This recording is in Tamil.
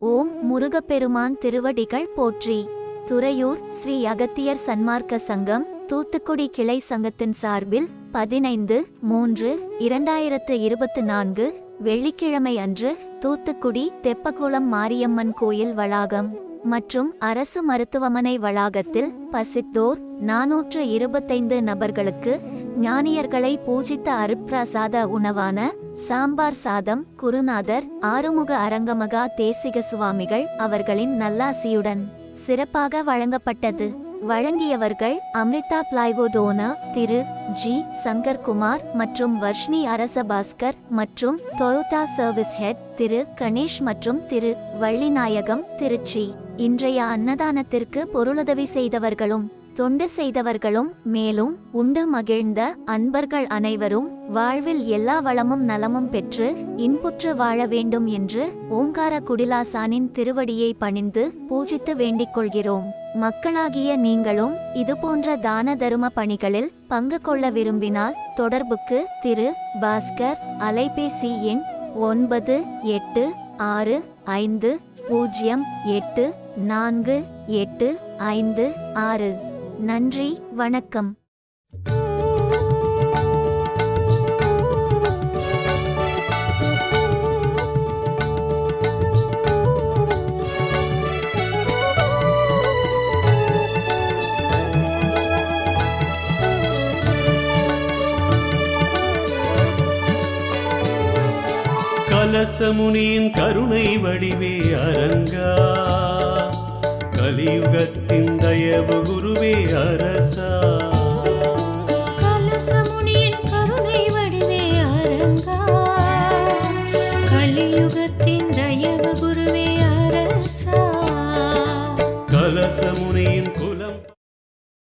ஓம் முருகப்பெருமான் திருவடிகள் போற்றி. துறையூர் ஸ்ரீ அகத்தியர் சன்மார்க்க சங்கம் தூத்துக்குடி கிளை சங்கத்தின் சார்பில் பதினைந்து மூன்று இரண்டாயிரத்து இருபத்து நான்கு வெள்ளிக்கிழமை அன்று தூத்துக்குடி தெப்பகுளம் மாரியம்மன் கோயில் வளாகம். மற்றும் அரசு மருத்துவமனை வளாகத்தில் பசித்தோர் நாநூற்று இருபத்தைந்து நபர்களுக்கு ஞானியர்களை பூஜித்த அருட்பிரசாத உணவான சாம்பார் சாதம் குருநாதர் ஆறுமுக அரங்கமகா தேசிக சுவாமிகள் அவர்களின் நல்லாசியுடன் சிறப்பாக வழங்கப்பட்டது. வழங்கியவர்கள் அம்ரிதா பிளைவோடோனா திரு. ஜி. சங்கர்குமார் மற்றும் வர்ஷ்னி அரசபாஸ்கர் மற்றும் டொயோட்டா சர்வீஸ் ஹெட் திரு. கணேஷ் மற்றும் திரு. வள்ளிநாயகம் திருச்சி. இன்றைய அன்னதானத்திற்கு பொருளுதவி செய்தவர்களும் தொண்டு செய்தவர்களும் மேலும் உண்டு மகிழ்ந்த அன்பர்கள் அனைவரும் வாழ்வில் எல்லா வளமும் நலமும் பெற்று இன்புற்று வாழ வேண்டும் என்று ஓங்கார குடிலாசானின் திருவடியை பணிந்து பூஜித்து வேண்டிக் கொள்கிறோம். மக்களாகிய நீங்களும் இதுபோன்ற தான தரும பணிகளில் பங்கு கொள்ள விரும்பினால் தொடர்புக்கு திரு பாஸ்கர் அலைபேசி எண் ஒன்பது எட்டு ஆறு ஐந்து பூஜ்ஜியம் எட்டு நான்கு எட்டு ஐந்து ஆறு. நன்றி வணக்கம். கலசமுனியின் கருணை வடிவே அரங்கா. கலியுகத்தின் தயவு குருவே அரசா. கலசமுனியின் கருணை வடிவே அரங்கா. கலியுகத்தின் தயவு குருவே அரசா. கலசமுனியின் குலம்